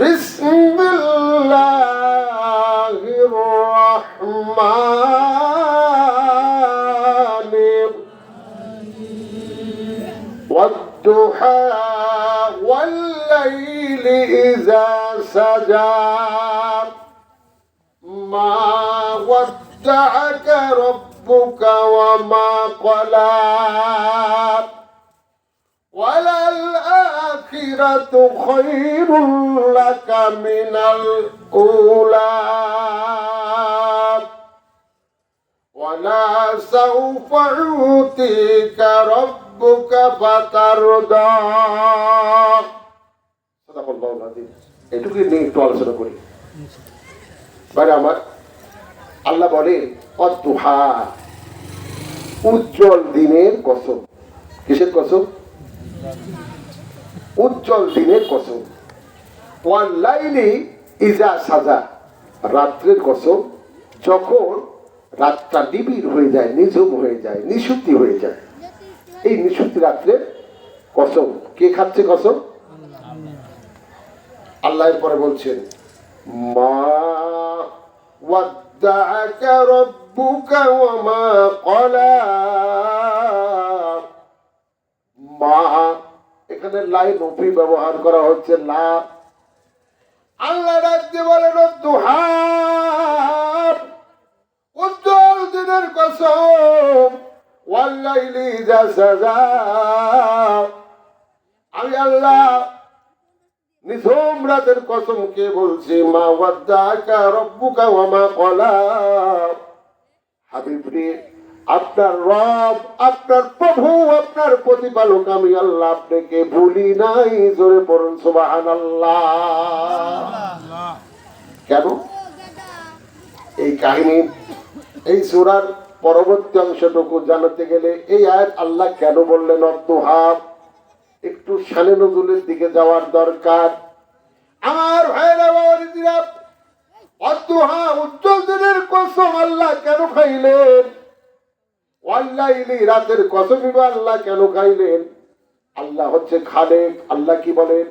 Biz من الأولى ولا سوف يؤتيك ربك فترضى صدق الله العظيم এটুকুই নিয়ে একটু আলোচনা করি মানে আমার আল্লাহ বলেন অদ্দুহা উজ্জ্বল দিনের কসম কিসের কসম উজ্জ্বল দিনের কসম ওয়াল্লাইলি ইজা সাজা। রাত্রের কসম, যখন রাতটা নিবিড় হয়ে যায়, নিঝুম হয়ে যায়, নিশুতি হয়ে যায়, এই নিশুতি রাত্রের কসম, কে খাচ্ছে কসম? আল্লাহ পরে বলছেন, মা রব্বুকা ওয়া মা ক্বালা। মা, এখানে লাই নফি ব্যবহার করা হচ্ছে লা। আল্লাহ রাজ্যে বলেন দুহার উজ্জ্বল দিনের কসম ওয়াল্লাইলি যা সাজা। আমি আল্লাহ নিঝুম রাতের কসম কে বলছি, মা ওয়াদ্দাকা রব্বুকা ওয়া মা ক্বালা হাবিব আপনার রব, আপনার প্রভু, আপনার প্রতিপালক আমি আল্লাহ আপনাকে ভুলি নাই। জোরে পড়ুন সুবহানাল্লাহ। কেন? এই কাহিনী, এই সূরার পরবর্তী অংশটুকু জানাতে গেলে এই আয়াত আল্লাহ কেন বললেন অর্থহাব একটু শানে নজুলের দিকে যাওয়ার দরকার। আমার ভাইরা বাবারিরা অর্থহা উজ্জ্বল দিনের কসম আল্লাহ কেন খাইলেন? ওয়াল্লাইলি রাতের কসম আল্লাহ কেন খাইলেন আল্লাহ হচ্ছে খালেক, আল্লাহ কি বলেন?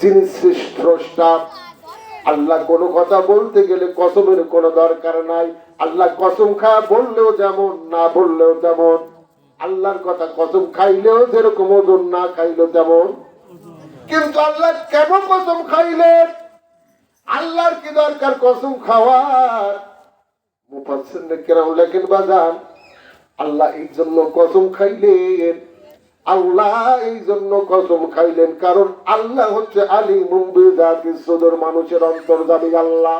যিনি স্রষ্টা। আল্লাহ কোনো কথা বলতে গেলে কসমের কোনো দরকার নাই। আল্লাহ কসম খা বললেও যেমন, না বললেও তেমন। আল্লাহর কথা কসম খাইলেও যেরকম ওজন, না খাইলেও তেমন। কিন্তু আল্লাহ কেন কসম খাইলেন? আল্লাহর কি দরকার কসম খাওয়ার? মুফাসসিরনে কেরাম লেখেন বাজান আল্লাহ এই জন্য কসম খাইলেন। আল্লাহ এই জন্য কসম খাইলেন কারণ আল্লাহ হচ্ছে আলী মুম্বি জাতি সদর মানুষের অন্তর্জামী আল্লাহ।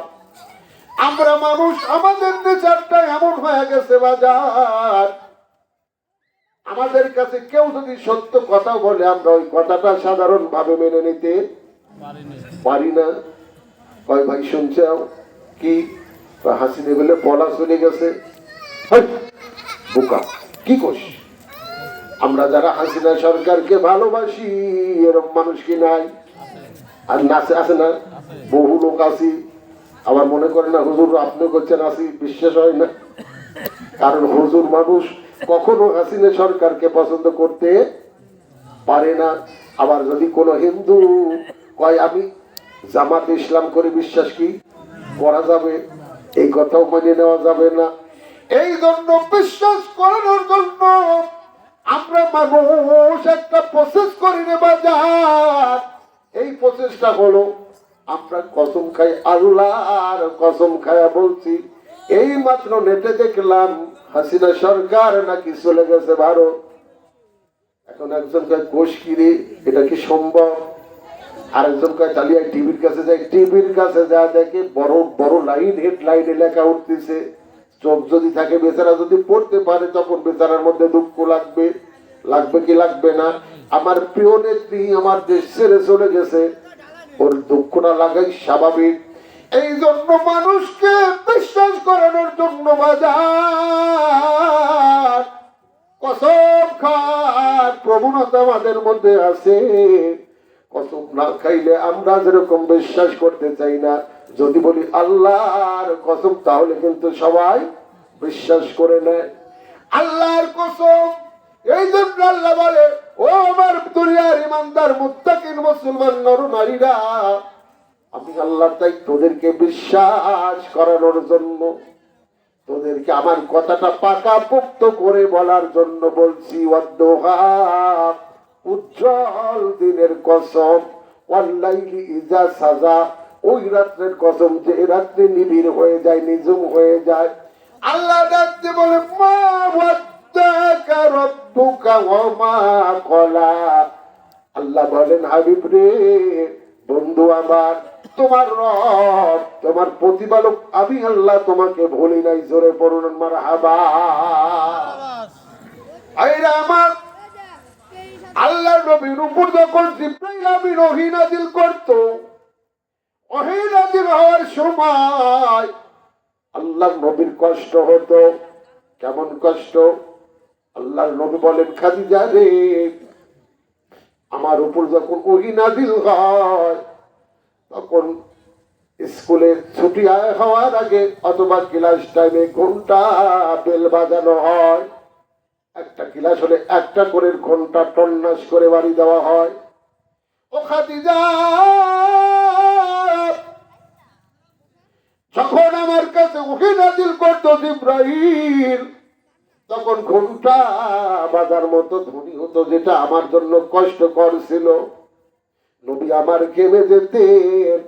আমরা মানুষ আমাদের নেচারটা এমন হয়ে গেছে বাজার। আমাদের কাছে কেউ যদি সত্য কথা বলে আমরা ওই কথাটা সাধারণ ভাবে মেনে নিতে পারি না। কয় ভাই শুনছে? কি? হাসি বলে পলা চলে গেছে। হাই, বোকা, কি কোষ আমরা যারা হাসিনা সরকারকে ভালোবাসি এরকম মানুষ কি নাই? আর নাচে আছে না? বহু লোক আছি। আবার মনে করে না, হুজুর আপনি করছেন আসি বিশ্বাস হয় না। কারণ হুজুর মানুষ কখনো হাসিনা সরকারকে পছন্দ করতে পারে না। আবার যদি কোনো হিন্দু কয়, আমি জামাত ইসলাম করে বিশ্বাস কি? করা যাবে? এই কথাও মেনে নেওয়া যাবে না। এই জন্য বিশ্বাস করানোর জন্য আমরা মানুষ একটা প্রসেস করি রে বাজার। এই প্রসেসটা হলো, আমরা কসম খাই আর কসম খায়া বলছি, এই মাত্র নেটে দেখলাম হাসিনা সরকার নাকি চলে গেছে ভারত। এখন একজন কয়, কোষ কিরে এটা কি সম্ভব? আরেকজন কয়, চালিয়ে টিভির কাছে যায় টিভির কাছে যা দেখে বড় বড় লাইন হেড লাইনে লেখা উঠতেছে। চোখ যদি থাকে, বেচারা যদি পড়তে পারে, তখন বেচারার মধ্যে দুঃখ লাগবে। লাগবে কি লাগবে না? আমার প্রিয় নেত্রী, আমার দেশ ছেড়ে চলে গেছে, ওর দুঃখটা লাগাই স্বাভাবিক। এই জন্য মানুষকে বিশ্বাস করানোর জন্য বাজার, কসম খার প্রবণতা আমাদের মধ্যে আছে। কসম না খাইলে আমরা যেরকম বিশ্বাস করতে চাই না যদি বলি আল্লাহর কসম, তাহলে কিন্তু সবাই বিশ্বাস করে নেয়। আল্লাহর কসম, এই জন্য আল্লাহ বলে, ও আমার দুনিয়ার ইমানদার, মুত্তাকিন মুসলমান, নর নারীরা, আমি আল্লাহ তাই তোদেরকে বিশ্বাস করানোর জন্য, তোদেরকে আমার কথাটা পাকা পোক্ত করে বলার জন্য বলছি উজ্জ্বল দিনের কসম ওয়াল্লাইলি ইজা সাজা। ওই রাত্রের কসম যে রাত্রে নিবিড় হয়ে যায় নিজুম হয়ে যায়। আল্লাহ ডাকতে বলে, মা আল্লাহ বলেন, হাবিব রে, বন্ধু আমার, তোমার রব, তোমার প্রতিপালক, আমি আল্লাহ তোমাকে ভুলি নাই, জোরে পড়ুন মার হাবা আইরা আমার, আল্লাহ নবীর উপর যখন জিব্রাইল আমিন ওহী নাযিল করত ওহী নাযিল হওয়ার সময়। আল্লাহ নবীর কষ্ট হতো। কেমন কষ্ট? আল্লাহর নবী বলেন, খাদিজা রে, আমার উপর যখন ওহি নাজিল হয়, তখন স্কুলে ছুটি আয় হওয়ার আগে অথবা ক্লাস টাইমে ঘণ্টা বেল বাজানো হয়। একটা ক্লাস হলে একটা করে ঘণ্টা টন্নাস করে বাড়ি দেওয়া হয়। ও খাদিজা যখন আমার কাছে ওহি নাজিল করতো জিব্রাহিম তখন ঘণ্টা বাজার মতো ধনী হতো, যেটা আমার জন্য কষ্টকর ছিল। নবী আমার ঘেমে যেতেন।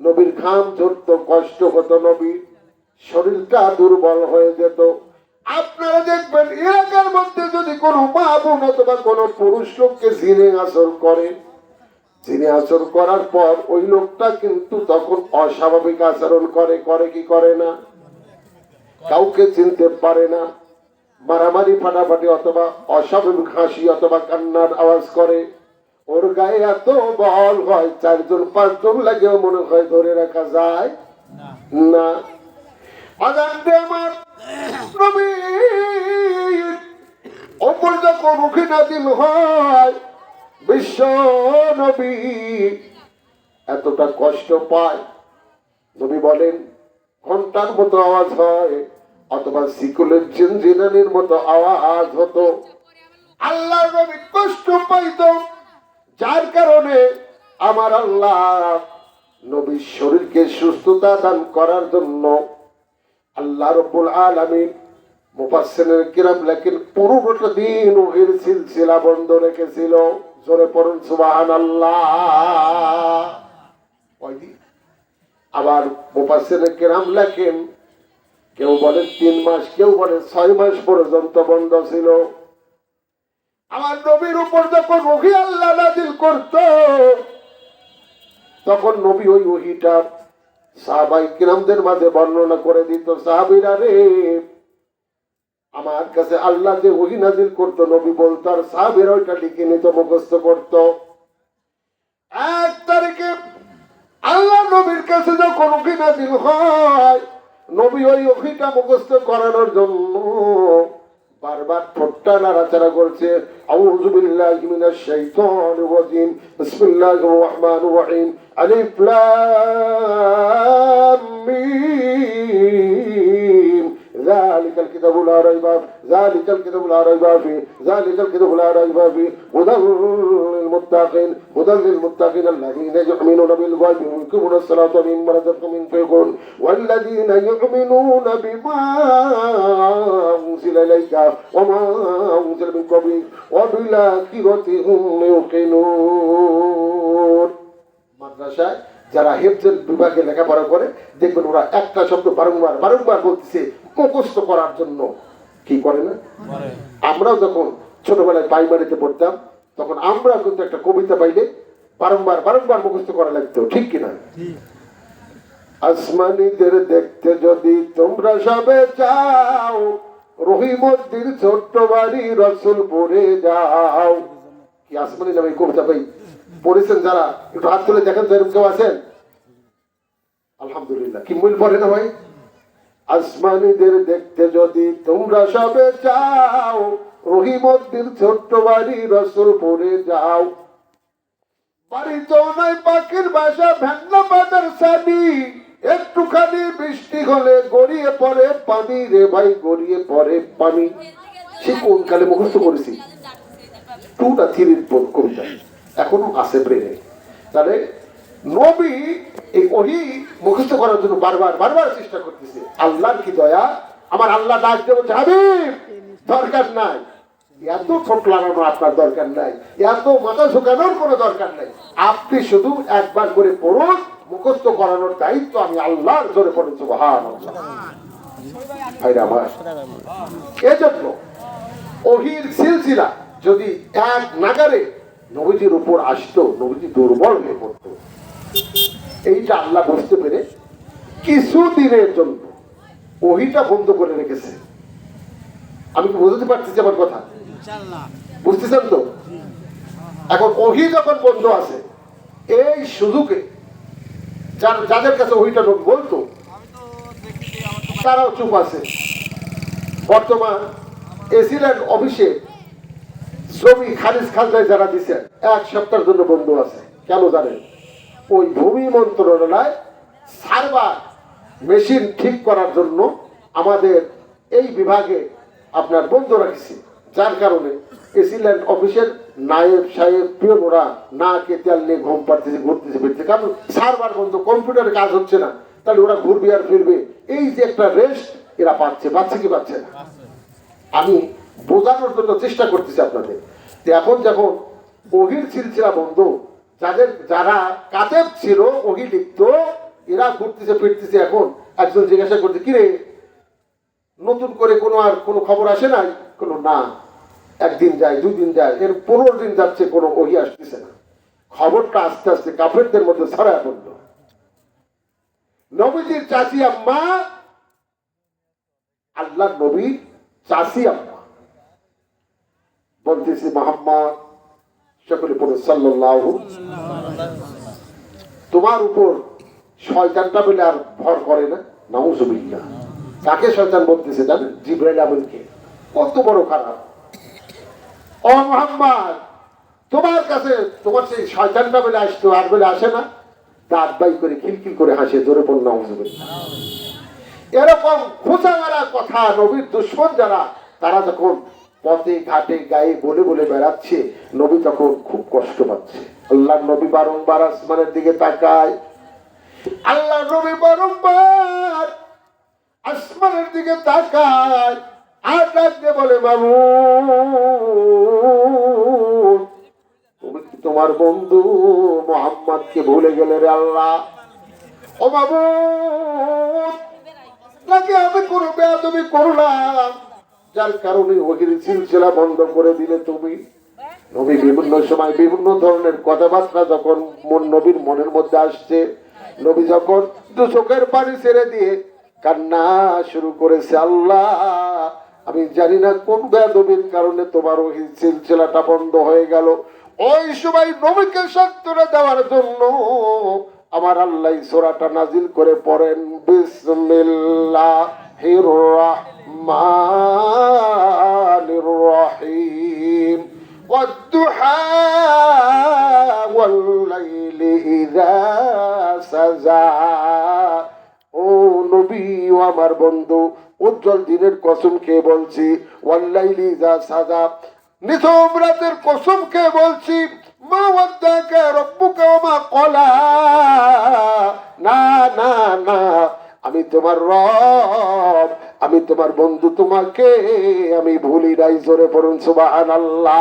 নবীর ঘাম ঝরত, কষ্ট হতো নবীর শরীরটা দুর্বল হয়ে যেত। আপনারা দেখবেন, এলাকার মধ্যে যদি কোনো মা বোন অথবা কোনো পুরুষ লোককে জিনে আসর করে জিনে আসর করার পর ওই লোকটা কিন্তু তখন অস্বাভাবিক আচরণ করে করে কি করে না? কাউকে চিনতে পারে না। মারামারি, ফাটাফাটি অথবা অস্বাভাবিক হাসি অথবা কান্নার আওয়াজ করে। ওর গায়ে এত বল হয়, চারজন, পাঁচজন লাগেও মনে হয় ধরে রাখা যায় না। আমার ওপর যখন উঠে নাজিল হয়। বিশ্ব নবী। এতটা কষ্ট পায়। নবী বলেন, ঘণ্টার মতো আওয়াজ হয়, অথবা সিকুলের জিনজিনানির মতো আওয়াজ হতো। আল্লাহ নবী কষ্ট পাইত। যার কারণে আমার আল্লাহ নবীর শরীরকে সুস্থতা দান করার জন্য আল্লাহ রব্বুল আলামিন মুফাসসিরের কিরাম লেখেন পুরোটা দিন ওহির সিলসিলা বন্ধ রেখেছিল। জোরে পড়ুন কয়দিন আবার মুফাসসিরের কিরাম লেখেন, কেউ বলে তিন মাস, কেউ বলে ছয় মাস পর্যন্ত বন্ধ ছিল। আমার নবীর উপর যখন ওহি আল্লাহ নাজিল করত, তখন নবী ওই ওহিটা সাহাবাই কিরামদের মাঝে বর্ণনা করে দিত, সাহাবিরা রে আমার কাছে আল্লাহ যে ওহি নাজিল করতো, নবী বলতো আর সাহাবিরা ওইটা লিখে নিত, মুখস্থ করতো। এক তারিখে আল্লাহ নবীর কাছে যখন ওহি নাজিল হয়, নবী ওই অভিটা মুখস্থ করানোর জন্য বারবার ঠোঁটটা নাড়াচাড়া করছে। আউযু বিল্লাহি মিনাশ শাইতানির বিসমিল্লাহির আলিফ লাম মিম। ذلك الكتاب لا ريب ذلك الكتاب لا ريب فيه ذلك الكتاب لا ريب فيه هدى للمتقين هدى للمتقين الذين يؤمنون بالغيب ويقيمون الصلاة ومما رزقهم ينفقون والذين يؤمنون بما أنزل إليك وما أنزل من قبلك وبالآخرة هم يوقنون মাদ্রাসায় যারা হেফজেল বিভাগে লেখাপড়া করে দেখবেন ওরা একটা শব্দ বারংবার বারংবার বলতেছে মুখস্থ করার জন্য কি করে না? আমরাও যখন ছোটবেলায় প্রাইমারিতে পড়তাম তখন আমরা কিন্তু একটা কবিতা পাইলে বারংবার বারংবার মুখস্থ করা লাগতো ঠিক কিনা? আসমানিদের দেখতে যদি তোমরা সবে চাও রহিমদ্দির ছোট্ট বাড়ি রসুল রসুলপুরে যাও। কি আসমানি নামে কবিতা পাই? পড়েছেন যারা? একটু হাত তুলে দেখেন তো এরকম কেউ আছেন? আলহামদুলিল্লাহ। কি মূল পড়ে না ভাই? আসমানিদের দেখতে যদি তোমরা সবে চাও রহিমদ্দির ছোট্ট বাড়ি রসুলপুরে যাও। বাড়ি তো নয়, পাখির বাসা বাজার সাবি একটুখানি বৃষ্টি হলে গড়িয়ে পড়ে পানি রে ভাই, গড়িয়ে পড়ে পানি। সে কোন কালে মুখস্থ করেছি? টুটা থ্রির কবিতা এখনও আছে ব্রেনে। তাহলে নবী এই ওহি মুখস্থ করার জন্য বারবার বারবার চেষ্টা করতেছে। আল্লাহর কি দয়া? আমার আল্লাহ ডাক দেবো হাবিব। দরকার নাই। এত ঠোঁট লাগানো আপনার দরকার নাই। এত মাথা ঝুঁকানোর কোনো দরকার নাই। আপনি শুধু একবার করে পড়ুন, মুখস্থ করানোর দায়িত্ব আমি আল্লাহর জোরে পড়েছি মহান এজন্য অহির সিলসিলা যদি এক নাগারে নবীজির উপর আসতো, নবীজি দুর্বল হয়ে পড়তো। এইটা আল্লাহ বুঝতে পেরে কিছু দিনের জন্য ওহিটা বন্ধ করে রেখেছে। আমি কি বুঝতে পারতেছি আমার কথা? বুঝতেছেন তো? এখন ওহি যখন বন্ধ আছে এই সুযোগে যার যাদের কাছে ওহিটা লোক বলতো তারাও চুপ আছে। বর্তমান এসিল্যান্ড অফিসে শ্রমিক খারিজ খাজনায় যারা দিছে এক সপ্তাহের জন্য বন্ধ আছে। কেন জানেন? ওই ভূমি মন্ত্রণালয় সার্ভার মেশিন ঠিক করার জন্য আমাদের এই বিভাগে আপনার বন্ধ রাখছে। যার কারণে এসিল্যান্ড অফিসের নায়েব সাহেব পিয়নরা না কে তেল নিয়ে ঘুম পাড়তেছে, ঘুরতেছে, ফিরতেছে। কারণ সার্ভার বন্ধ, কম্পিউটারে কাজ হচ্ছে না। তাহলে ওরা ঘুরবে আর ফিরবে। এই যে একটা রেস্ট, এরা পাচ্ছে পাচ্ছে কি পাচ্ছে না? আমি বোঝানোর জন্য চেষ্টা করতেছি আপনাদের। যে এখন যখন অহির সিলসিলা বন্ধ যাদের, যারা কাতেব ছিল অহি লিখত এরা ঘুরতেছে, ফিরতেছে এখন। একজন জিজ্ঞাসা করছে, কিরে, নতুন করে কোনো আর কোনো খবর আসে নাই? কোনো, না, একদিন যায়, দুই দিন যায়, এর পনেরো দিন যাচ্ছে, কোনো ওহি আসতেছে না। খবরটা আস্তে আস্তে কাফেরদের মধ্যে ছড়ায় পড়ল। নবীজির চাচি আম্মা আল্লাহ নবীর চাষি আম্মা। বলতেছি, মোহাম্মদ সকলে পড়ে সাল্লাল্লাহু। তোমার উপর শয়তানটা বলে আর ভর করে না। শয়তান বলতেছে জানেন? জিব্রাইল আমিনকে কত বড় খারাপ। ও মোহাম্মদ, তোমার কাছে তোমার সেই শয়তানটা বলে আসতো, আর বলে আসে না। দাঁত বাই করে খিলখিল করে হাসে, জোরে পড় এরকম খোঁচা মারা কথা নবীর দুশ্মন যারা, তারা যখন পথে, ঘাটে, গায়ে বলে বলে বেড়াচ্ছে। নবী তখন খুব কষ্ট পাচ্ছে। আল্লাহ নবী বারংবার আসমানের দিকে তাকায়। আল্লাহ নবী বারংবার আসমানের দিকে তাকায়। আর ডাকতে বলে বাবু তুমি কি তোমার বন্ধু মোহাম্মদকে ভুলে গেলে রে আল্লাহ? ও বাবু নাকি আমি কোনো বেয়াদবি করলাম? যার কারণে ওহির সিলসিলা বন্ধ করে দিলে তুমি। নবী বিভিন্ন সময় বিভিন্ন ধরনের কথাবার্তা যখন মন নবীর মনের মধ্যে আসছে, নবী যখন দু চোখের পানি ছেড়ে দিয়ে কান্না শুরু করেছে, আল্লাহ, আমি জানি না কোন বেয়াদবির কারণে তোমার ওই সিলসিলাটা বন্ধ হয়ে গেল। ওই সময় নবীকে সান্ত্বনা দেওয়ার জন্য আমার আল্লাহ সোরাটা নাজিল করে পড়েন বিসমিল্লাহির রহমানির রহিম والضحى والليل إذا سجى ও নবী ও আমার বন্ধু উজ্জ্বল দিনের কসম কে বলছি ওয়াল্লাইলি যা সাজা নিথম রাতের কসম কে বলছি মা ওয়াদ্দাকা রব্বুকা ওয়া মা কলা না না না আমি তোমার রব আমি তোমার বন্ধু তোমাকে আমি ভুলি নাই জোরে পড়ুন সুবহানাল্লাহ।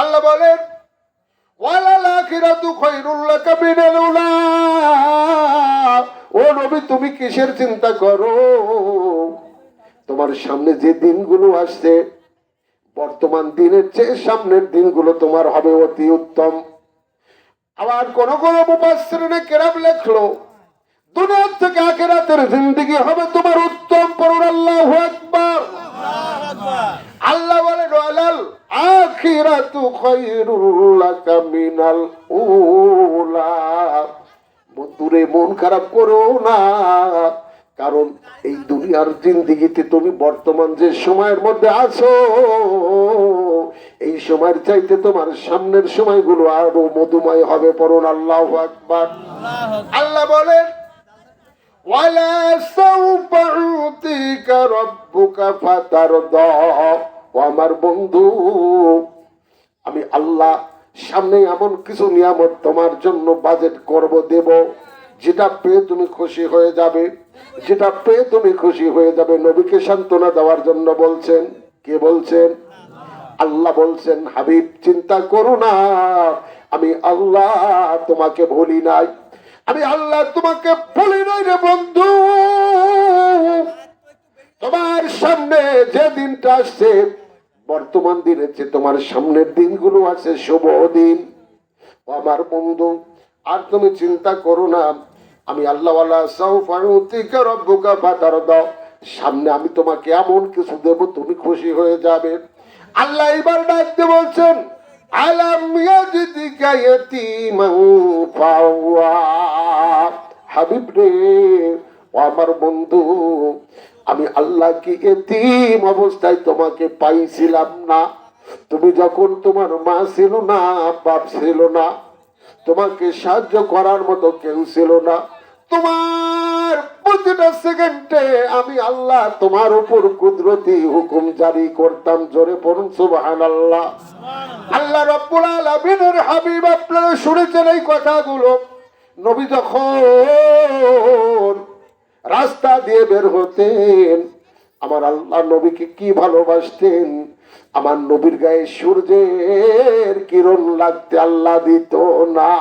আল্লাহ বলেন মিনাল উলা। ও নবী তুমি কিসের চিন্তা করো? তোমার সামনে যে দিনগুলো আসছে বর্তমান দিনের চেয়ে সামনের দিনগুলো তোমার হবে অতি উত্তম। আবার কোন কোন মুফাসসিরিনে কেরাম লেখলো দুনিয়ার থেকে আখিরাতের জিন্দেগি হবে তোমার উত্তম পড়ুন আল্লাহু আকবার। আল্লাহ বলেন, ওয়ালাল আখিরাতু খায়রুল লাকা মিনাল উলা। বন্ধুরে, মন খারাপ করো না, কারণ এই দুনিয়ার জিন্দিগিতে তুমি বর্তমান যে সময়ের মধ্যে আছো, এই সময়ের চাইতে তোমার সামনের সময়গুলো আরও মধুময় হবে পড়ুন আল্লাহ আকবার। আল্লাহ বলেন সাউফা ইউতিকা রাব্বুকা ফাতারদা ও আমার বন্ধু আমি আল্লাহ সামনে এমন কিছু নিয়ামত তোমার জন্য বাজেট করব, দেব, যেটা পেয়ে তুমি খুশি হয়ে যাবে, যেটা পেয়ে তুমি খুশি হয়ে যাবে। নবীকে সান্ত্বনা দেওয়ার জন্য বলছেন, কে বলছেন? আল্লাহ বলছেন, হাবিব, চিন্তা করো না, আমি আল্লাহ তোমাকে ভুলি নাই। আমি আল্লাহ তোমাকে ভুলি নাই রে বন্ধু। তোমার সামনে যে দিনটা আসছে, বর্তমান দিনের যে তোমার সামনের দিনগুলো আছে, শুভ দিন। আমার বন্ধু, আর তুমি চিন্তা করো না, আমি আল্লাহ দাও সামনে আমি তোমাকে এমন কিছু দেব, তুমি খুশি হয়ে যাবে। আল্লাহ এবার ডাকতে বলছেন ফাওয়া হাবিব রে ও আমার বন্ধু আমি আল্লাহ কি এতিম অবস্থায় তোমাকে পাইছিলাম না। তুমি যখন তোমার মা ছিল না, বাপ ছিল না, তোমাকে সাহায্য করার মতো কেউ ছিল না। তোমার প্রতিটা সেকেন্ডে আমি আল্লাহ তোমার উপর কুদরতি হুকুম জারি করতাম, জোরে পড়ুন সুবাহান আল্লাহ আল্লাহ রব্বুল আলামিনের হাবিব আপনারা শুনেছেন এই কথাগুলো। নবী যখন রাস্তা দিয়ে বের হতেন, আমার আল্লাহ নবীকে কি ভালোবাসতেন? আমার নবীর গায়ে সূর্যের কিরণ লাগতে আল্লাহ দিত না।